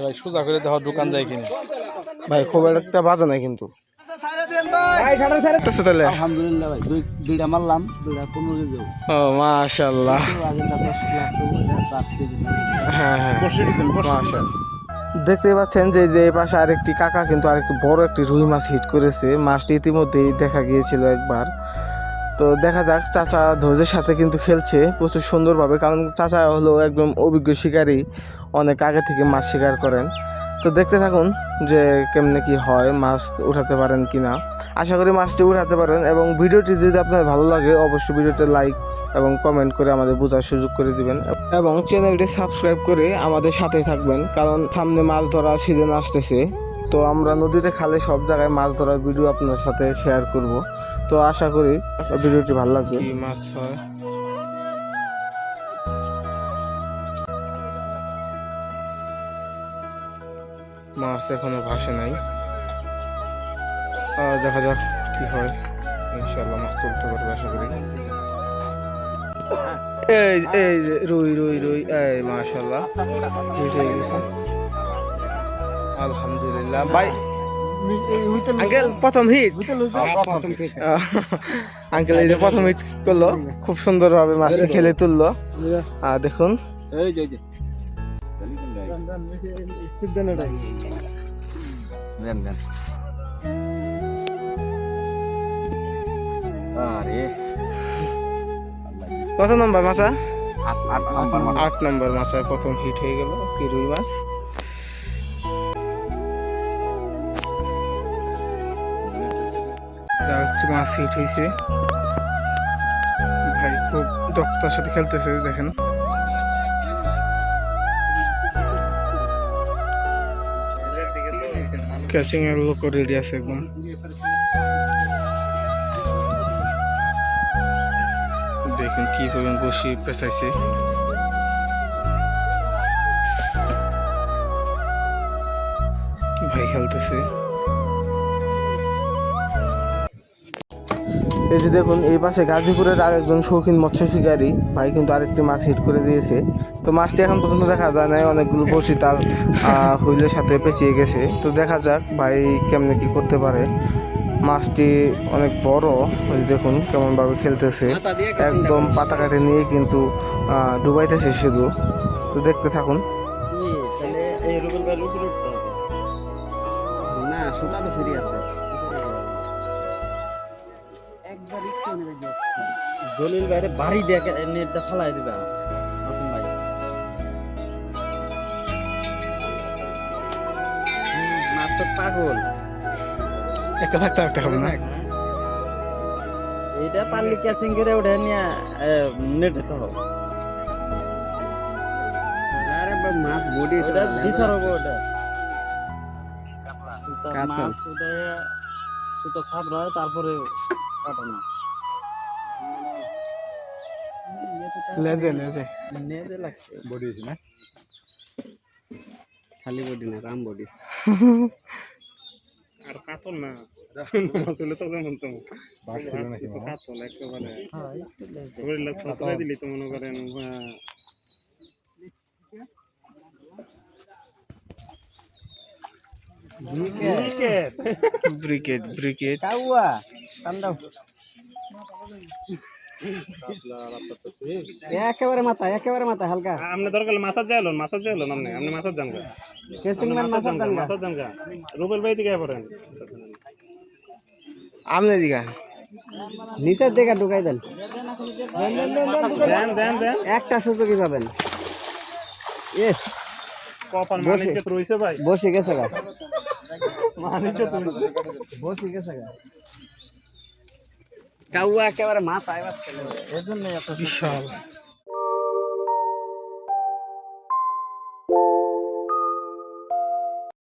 ভাই সোজা করে দেওয়া দোকান যায় কিনা। ভাই খুব একটা বাজে নাই কিন্তু। আচ্ছা আলহামদুলিল্লাহ ভাই দুইটা মারলাম দুইটা পনেরো কেজি ও মাশাল্লাহ হ্যাঁ হ্যাঁ। মাশাল্লাহ দেখতেই পাচ্ছেন যে যে পাশে আরেকটি কাকা কিন্তু আরেকটি বড় একটি রুই মাছ হিট করেছে। মাছটি ইতিমধ্যেই দেখা গিয়েছিল একবার। তো দেখা যাক, চাচা ধৈর্যের সাথে কিন্তু খেলছে প্রচুর সুন্দরভাবে, কারণ চাচা হলো একদম অভিজ্ঞ শিকারী, অনেক আগে থেকে মাছ শিকার করেন। তো দেখতে থাকুন যে কেমনে কি হয়, মাছ উঠাতে পারেন কি না আশা করি মাছটি উঠাতে পারেন এবং ভিডিওটি যদি আপনার ভালো লাগে, অবশ্যই ভিডিওতে লাইক এবং কমেন্ট করে আমাদের বোঝার সুযোগ করে দিবেন। এবং চ্যানেলটি সাবস্ক্রাইব করে আমাদের সাথেই থাকবেন, কারণ সামনে মাছ ধরার সিজন আসতেছে। তো আমরা নদীতে খালে সব জায়গায় মাছ ধরার ভিডিও আপনার সাথে শেয়ার করব। তো আশা করি ভিডিওটি ভালো লাগবে। মাছ হয়? মাছ এখনও ভাসে নাই। দেখা যাক কি হয়। ইনশাল্লাহ মাছ তুলতে পারবে আশা করি। এই এই যে, রুই রুই রুই, এই মাশাল্লাহ হয়ে গেছে। আলহামদুলিল্লাহ। ভাই আঙ্কেল প্রথম হিট আঙ্কেল এই যে প্রথম হিট করল খুব সুন্দরভাবে মাছটি খেলে তুললো। আর দেখুন। কত নম্বর মাছা? আট আট মাছ। নম্বর মাছায় প্রথম হিট হয়ে গেল কি রুই মাছ? একটি মাছ হিট হয়েছে ভাই, খুব দক্ষতার সাথে খেলতেছে, দেখেন। ক্যাচিং এর লোক রেডি আছে একদম। দেখুন কি পরিমাণ বসি পেঁচাইছে। ভাই, খেলতেছে। এই যে দেখুন, এই পাশে গাজীপুরের আরেকজন শৌখিন মৎস্য শিকারী। ভাই কিন্তু আরেকটি মাছ হিট করে দিয়েছে। তো মাছটি এখন পর্যন্ত দেখা যায় নাই, অনেকগুলো বসি তার হুইলের সাথে পেঁচিয়ে গেছে। তো দেখা যাক ভাই কেমনে কি করতে পারে। মাছটি অনেক বড়, ওই দেখুন কেমন ভাবে খেলতেছে। একদম পাতা কাটে নিয়ে কিন্তু ডুবাইতেছে শুধু। তো দেখতে থাকুন। না, সুতা তো ফ্রি আছে। দলিল বাইরে বাড়ি দিয়ে নেটটা ফালাই দিবা। আসুন ভাই। মাছ তো পাগল। থাকতে একটা হবে না? এইটা পারলি ক্যাচিং করে উঠে নিয়ে নেটে তো হবে। মাছ বডি ওটা বিচার হবে ওটা। মাছ ওটা সুতা ছাপড়া হয় তারপরে কাটানো। লেজে লেজে নেটে লাগছে বডি আছে না খালি বডি না রাম বডি আর কাতল না আসলে তো যেমন তো? কাতল একেবারে গরিল্লা ছতরাই দিলি তো মনে করেন ব্রিকেট ব্রিকেট কাউয়া ঠান্ডা একেবারে মাথা একেবারে মাথা হালকা আপনি দরকার মাথার যাইলো মাথার যাইলো আপনি আপনি মাথার যান গা কেসিং ম্যান মাথা মাথার যান গা মাথার যান গা রুবেল ভাই দিকে পড়েন আমনে দিঘা নিচের দিকে ঢুকাই দেন দেন দেন দেন একটা সুযোগই পাবেন এ কপাল বসে। মানিজ্য রইছে ভাই বসে গেছে গা মানিজ্য বসে গেছে গা কাউয়া একেবারে মাথা এবার এর জন্য এত বিশাল।